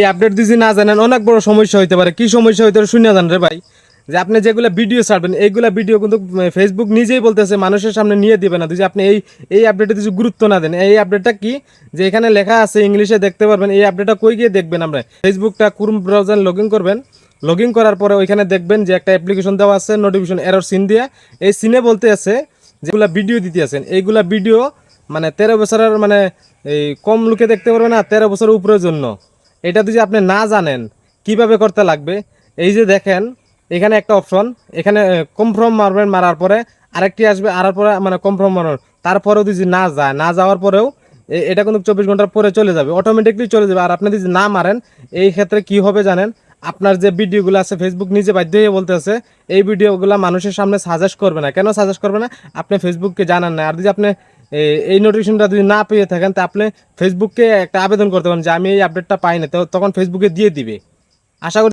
এই আপডেট যদি না জানেন, অনেক বড় সমস্যা হইতে পারে। কি সমস্যা হইতে পারে শুনে জান রে ভাই। যে আপনি যেগুলো ভিডিও ছাড়বেন, এইগুলা ভিডিও কিন্তু ফেসবুক নিজেই বলতেছে, মানুষের সামনে নিয়ে দিবে না। যদি আপনি এই এই আপডেটে কিছু গুরুত্ব না দেন, এই আপডেটটা কি? যে এখানে লেখা আছে, ইংলিশে দেখতে পারবেন, এই আপডেটটা কই গিয়ে দেখবেন আমরা? ফেসবুকটা ক্রোম ব্রাউজার লগ ইন করবেন। লগ ইন করার পরে ওইখানে দেখবেন যে একটা অ্যাপ্লিকেশন দেওয়া আছে নোটিফিকেশন এরর সিন দিয়ে। এই সিনে বলতে আছে, যেগুলা ভিডিও দিতে আছেন, এইগুলা ভিডিও মানে তেরো বছরের মানে এই কম লোকে দেখতে পারবে না, তেরো বছরের উপরের জন্য। এটা যদি আপনি না জানেন, কীভাবে করতে লাগবে? এই যে দেখেন, এখানে একটা অপশন এখানে কনফার্ম মারবেন মারার পরে আরেকটি আসবে আর পরে মানে কনফার্ম মারবেন তারপরেও যদি না যায়, না যাওয়ার পরেও এটা কিন্তু চব্বিশ ঘণ্টার পরে চলে যাবে অটোমেটিকলি চলে যাবে। আর আপনি যদি না মারেন, এই ক্ষেত্রে কি হবে জানেন? আপনার যে ভিডিওগুলো আছে ফেসবুক নিজে বাধ্য হয়ে বলতেছে, এই ভিডিওগুলো মানুষের সামনে সাজেস্ট করবে না। কেন সাজেস্ট করবে না? আপনি ফেসবুককে জানান না। আর যদি আপনি এই নোটিফিকেশনটা যদি না পেয়ে থাকেন, তা আপনি ফেসবুককে একটা আবেদন করতে পারেন যে আমি এই আপডেটটা পাই না তো তখন ফেসবুকে দিয়ে দিবে। আশা করি